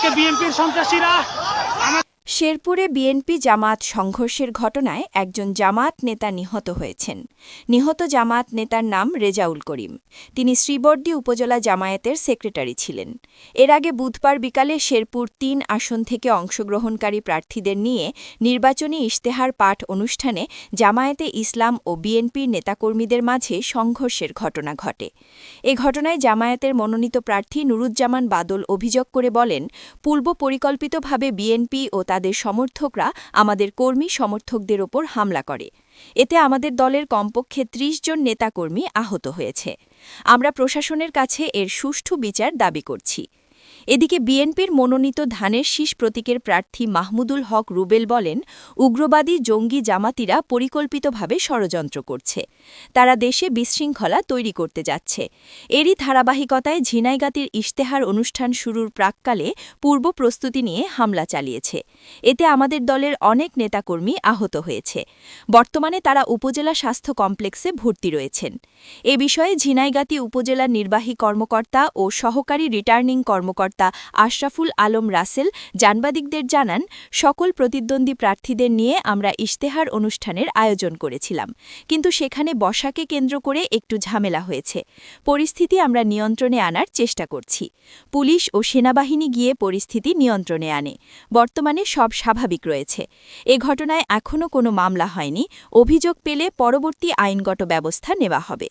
আজকে বিএনপির সন্ত্রাসীরা শেরপুরে বিএনপি জামাত সংঘর্ষের ঘটনায় একজন জামাত নেতা নিহত হয়েছেন। নিহত জামাত নেতার নাম রেজাউল করিম। তিনি শ্রীবর্দী উপজেলা জামায়াতের সেক্রেটারি ছিলেন। এর আগে বুধবার বিকালে শেরপুর তিন আসন থেকে অংশগ্রহণকারী প্রার্থীদের নিয়ে নির্বাচনী ইশতেহার পাঠ অনুষ্ঠানে জামায়াতে ইসলাম ও বিএনপির নেতাকর্মীদের মাঝে সংঘর্ষের ঘটনা ঘটে। এ ঘটনায় জামায়াতের মনোনীত প্রার্থী নুরুজ্জামান বাদল অভিযোগ করে বলেন পূর্ব পরিকল্পিতভাবে বিএনপি ও তাদের সমর্থকরা আমাদের কর্মী সমর্থকদের ওপর হামলা করে। এতে আমাদের দলের কমপক্ষে ত্রিশ জন নেতাকর্মী আহত হয়েছে। আমরা প্রশাসনের কাছে এর সুষ্ঠু বিচার দাবি করছি। এদিকে বিএনপির মনোনীত ধানের শীষ প্রতীকের প্রার্থী মাহমুদুল হক রুবেল বলেন, উগ্রবাদী জঙ্গি জামাতিরা পরিকল্পিতভাবে ষড়যন্ত্র করছে। তারা দেশে বিশৃঙ্খলা তৈরি করতে যাচ্ছে। এরই ধারাবাহিকতায় ঝিনাইগাতির ইশতেহার অনুষ্ঠান শুরুর প্রাককালে পূর্ব প্রস্তুতি নিয়ে হামলা চালিয়েছে। এতে আমাদের দলের অনেক নেতাকর্মী আহত হয়েছে। বর্তমানে তারা উপজেলা স্বাস্থ্য কমপ্লেক্সে ভর্তি রয়েছেন। এ বিষয়ে ঝিনাইগাতি উপজেলা নির্বাহী কর্মকর্তা ও সহকারী রিটার্নিং কর্মকর্তা আশরাফুল আলম রাসেল জানবাদিকদের জানান, সকল প্রতিদ্বন্দ্বী প্রার্থীদের নিয়ে আমরা ইশতেহার অনুষ্ঠানের আয়োজন করেছিলাম। কিন্তু সেখানে বসাকে কেন্দ্র করে একটু ঝামেলা হয়েছে। পরিস্থিতি আমরা নিয়ন্ত্রণে আনার চেষ্টা করছি। পুলিশ ও সেনাবাহিনী গিয়ে পরিস্থিতি নিয়ন্ত্রণে আনে। বর্তমানে সব স্বাভাবিক রয়েছে। এ ঘটনায় এখনও কোনো মামলা হয়নি। অভিযোগ পেলে পরবর্তী আইনগত ব্যবস্থা নেওয়া হবে।